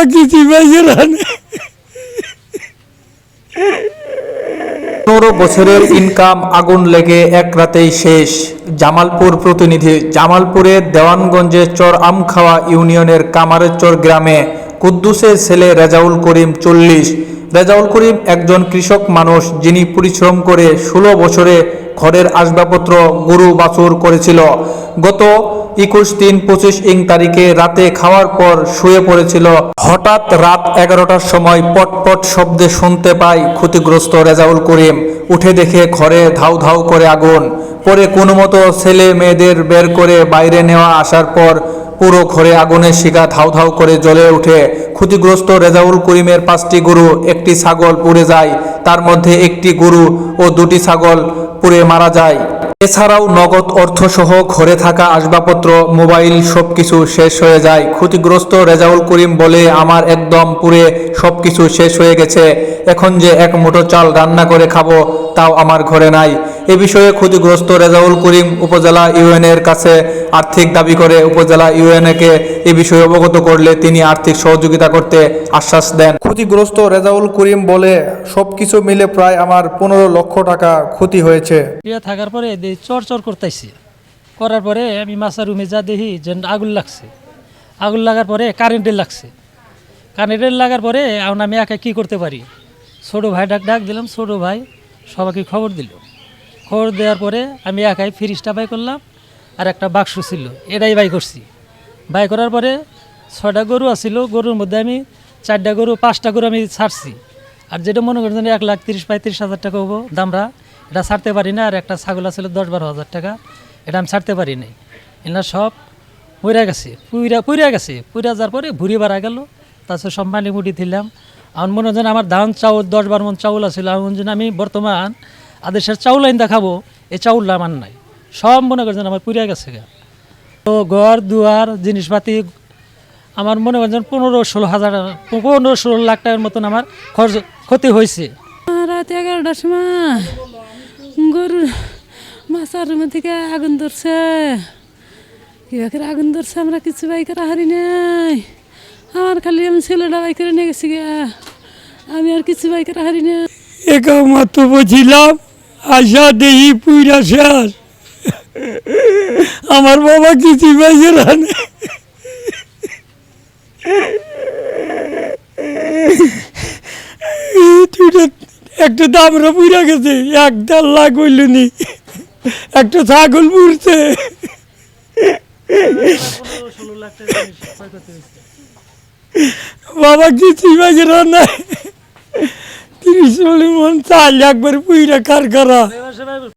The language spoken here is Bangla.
পাইছে পনেরো বছরের ইনকাম আগুন লেগে এক রাতেই শেষ। জামালপুর প্রতিনিধি, জামালপুরের দেওয়ানগঞ্জে চর আমখাওয়া ইউনিয়নের কামারেরচর গ্রামে কুদ্দুসের ছেলে রেজাউল করিম চল্লিশ। রেজাউল করিম একজন কৃষক মানুষ যিনি পরিশ্রম করে ষোলো বছরে ঘরের আসবাবপত্র গরু বাছুর করেছিল। গত একুশ তিন পঁচিশ ইং তারিখে রাতে খাওয়ার পর শুয়ে পড়েছিল। হঠাৎ রাত এগারোটার সময় পটপট শব্দে শুনতে পায় ক্ষতিগ্রস্ত রেজাউল করিম। উঠে দেখে ঘরে ধাউ ধাউ করে আগুন। পরে কোনো মতো ছেলে মেয়েদের বের করে বাইরে নেওয়া আসার পর পুরো ঘরে আগুনের শিকা ধাউ ধাউ করে জ্বলে ওঠে ক্ষতিগ্রস্ত রেজাউল করিমের পাঁচটি গরু, একটি ছাগল পুড়ে যায়, তার মধ্যে একটি গরু ও দুটি ছাগল পুড়ে মারা যায়। এছাড়াও নগদ অর্থসহ ঘরে থাকা আসবাবপত্র, মোবাইল সবকিছু শেষ হয়ে যায়। ক্ষতিগ্রস্ত রেজাউল করিম বলে, আমার একদম পুরে সবকিছু শেষ হয়ে গেছে। এখন যে এক মুঠো চাল রান্না করে খাব, তাও আমার ঘরে নাই। এ বিষয়ে ক্ষতিগ্রস্ত রেজাউল করিম উপজেলা ইউএনের কাছে আর্থিক দাবি করে উপজেলা ইউএনএকে এ বিষয়ে অবগত করলে তিনি আর্থিক সহযোগিতা করতে আশ্বাস দেন। ক্ষতিগ্রস্ত রেজাউল করিম বলে সবকিছু মিলে প্রায় আমার পনেরো লক্ষ টাকা ক্ষতি হয়েছে। থাকার পরে চর চর করতেছি। করার পরে আমি মাছের রুমে যা দেখি যে আগুন লাগছে। আগুন লাগার পরে কারেন্টের লাগছে। কারেন্টের লাগার পরে এখন আমি একা কী করতে পারি? ছোটো ভাই ডাক ডাক দিলাম ছোটো ভাই সবাইকে খবর দিল। খবর দেওয়ার পরে আমি একাই ফ্রিজটা বাই করলাম আর একটা বাক্স ছিল, এটাই বাই করছি। বাই করার পরে ছয়টা গরু আছিল, গরুর মধ্যে আমি চারটা গরু, পাঁচটা গরু আমি ছাড়ছি। আর যেটা মনে করেন এক লাখ তিরিশ পঁয়ত্রিশ হাজার টাকা হব দামরা, এটা ছাড়তে পারি না। আর একটা ছাগল আছিল দশ বারো হাজার টাকা, এটা আমি ছাড়তে পারি নাই। এগুলো সব পুইরা গেছে, পুইরা পুইরা গেছে। পুইরা যাওয়ার পরে ভুড়ি বাড়া গেল তাছাড়া সব মানি মুটি দিলাম। আমার মনে হয় আমার ধান চাউল, দশ বারো মন চাউল আছিল। আমি বর্তমান আদেশের চাউল আইন দেখাবো এই চাউলটা আমার নাই। সব মনে করছেন আমার পুইরা গেছে গা। তো ঘর দুয়ার জিনিসপাতি আমার মনে যেন পনেরো ষোলো হাজার পনেরো ষোলো লাখ টাকার মতন আমার খরচ ক্ষতি হয়েছে। রাত এগারোটার সময় গরুর মাছার রুমে থেকে আগুন ধরছে। কীভাবে আগুন ধরছে আমরা কিছু বাই করা হারি নাই। আমার খালি আমি ছেলেটা বাই করে নিয়ে গেছি গা। আমি আর কিছু বাই করা হারি না একা মাত্র বছিলাম আশা দেহি পুইরা শেষ। আমার বাবা কিছুই পাইছে না। দুইটা একটা দামরা পুইরা গেছে এক দেড় লাখ হইল নি। একটা ছাগল পুড়ছে। বাবা কিছুই পাইছে না। নাই তিরিশ চল্লিশ মন চাল একবার পুইরা কার করা?